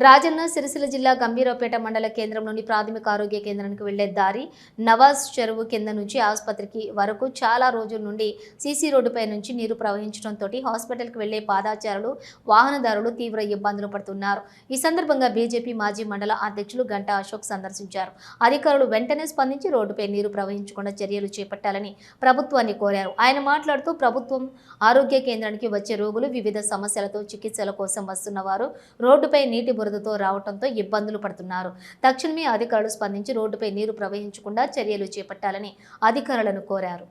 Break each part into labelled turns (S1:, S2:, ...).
S1: రాజన్న సిరిసిల్ల జిల్లా గంభీరపేట మండల కేంద్రంలోని ప్రాథమిక ఆరోగ్య కేంద్రానికి వెళ్ళే దారి నవాజ్ చెరువు కింద నుంచి ఆసుపత్రికి వరకు చాలా రోజుల నుండి సీసీ రోడ్డుపై నుంచి నీరు ప్రవహించడంతో హాస్పిటల్కి వెళ్ళే పాదాచారులు వాహనదారులు తీవ్ర ఇబ్బందులు పడుతున్నారు. ఈ సందర్భంగా బీజేపీ మాజీ మండల అధ్యక్షులు గంటా అశోక్ సందర్శించారు. అధికారులు వెంటనే స్పందించి రోడ్డుపై నీరు ప్రవహించకుండా చర్యలు చేపట్టాలని ప్రభుత్వాన్ని కోరారు. ఆయన మాట్లాడుతూ ప్రభుత్వం ఆరోగ్య కేంద్రానికి వచ్చే రోగులు వివిధ సమస్యలతో చికిత్సల కోసం వస్తున్న వారు రోడ్డుపై నీటి బురదతో రావడంతో ఇబ్బందులు పడుతున్నారు. తక్షణమే అధికారులు స్పందించి రోడ్డుపై నీరు ప్రవహించకుండా చర్యలు చేపట్టాలని అధికారులను కోరారు.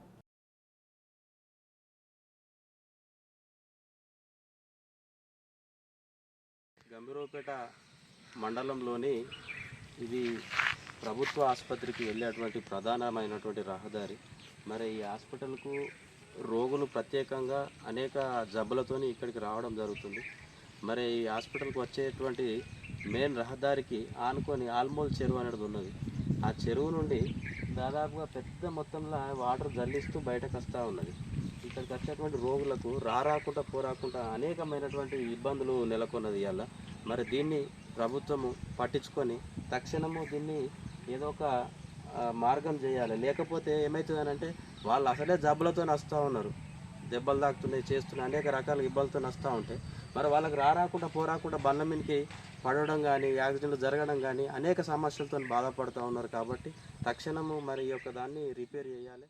S2: గంభీరపేట మండలంలోని ఇది ప్రభుత్వ ఆసుపత్రికి వెళ్ళేటువంటి ప్రధానమైనటువంటి రహదారి. మరి ఈ హాస్పిటల్కు రోగులు ప్రత్యేకంగా అనేక జబ్బులతోని ఇక్కడికి రావడం జరుగుతుంది. మరి ఈ హాస్పిటల్కి వచ్చేటువంటి మెయిన్ రహదారికి ఆనుకొని ఆల్మోల్ చెరువు అనేది ఉన్నది. ఆ చెరువు నుండి దాదాపుగా పెద్ద మొత్తంలో వాటర్ జల్లిస్తూ బయటకు వస్తూ ఉన్నది. ఇక్కడికి వచ్చేటువంటి రోగులకు రారాకుండా పోరాకుండా అనేకమైనటువంటి ఇబ్బందులు నెలకొన్నది ఇవాళ. మరి దీన్ని ప్రభుత్వము పట్టించుకొని తక్షణము దీన్ని ఏదో ఒక మార్గం చేయాలి. లేకపోతే ఏమవుతుందనంటే వాళ్ళు అసలే జబ్బులతో వస్తూ ఉన్నారు. దెబ్బలు తాకుతున్నాయి చేస్తున్నాయి అనేక రకాల ఇబ్బందులతో వస్తూ ఉంటాయి మరి వాళ్ళకి రారాకుండా పోరాకుండా బండ్ల మీదకి పడడం కానీ యాక్సిడెంట్లు జరగడం కానీ అనేక సమస్యలతో బాధపడుతూ ఉన్నారు కాబట్టి తక్షణము మరి ఈ యొక్క దాన్ని రిపేర్ చేయాలి.